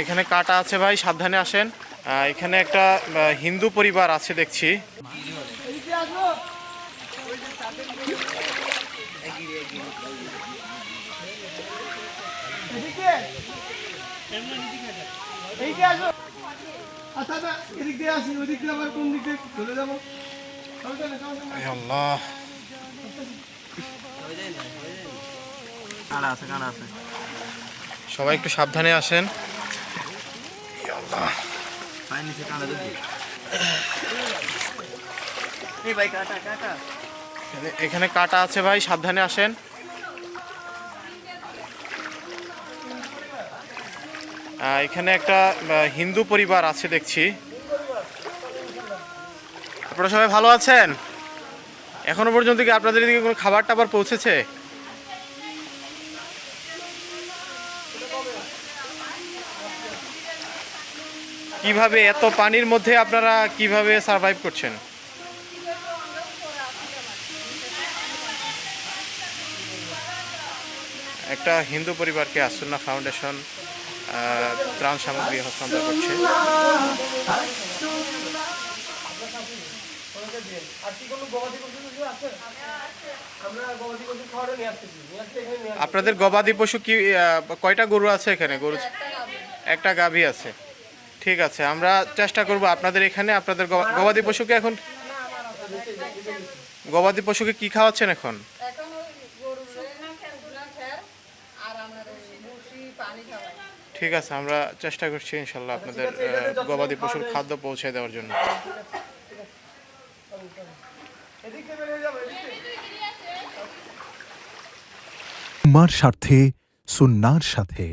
এখানে কাটা আছে ভাই সাবধানে আসেন। এখানে একটা হিন্দু পরিবার আছে দেখছি। আল্লাহ। সবাই একটু সাবধানে আসেন। এখানে কাটা আছে ভাই, সাবধানে আসেন। এখানে একটা হিন্দু পরিবার আছে দেখছি। আপনারা সবাই ভালো আছেন? এখনও পর্যন্ত কি আপনাদের এদিকে কোনো খাবার টাবার পৌঁছেছে? কীভাবে, এত পানির মধ্যে আপনারা কীভাবে সার্ভাইভ করছেন? একটা হিন্দু পরিবারকে আসন্না ফাউন্ডেশন ত্রাণ সামগ্রী হস্তান্তর করছে। আপনাদের গবাদি পশু কি কয়টা গরু আছে এখানে? গরু একটা গাভী আছে। ঠিক আছে আমরা চেষ্টা করব আপনাদের এখানে আপনাদের গবা- গবাদি পশুকে এখন গবাদি পশুকে কি খাওয়াচ্ছেন এখন? ঠিক আছে আমরা চেষ্টা করছি ইনশাল্লাহ আপনাদের গবাদি পশুর খাদ্য পৌঁছে দেওয়ার জন্য। এদিক দিয়ে বেরিয়ে যাব এদিক দিয়ে উম্মার স্বার্থে সুন্নার সাথে।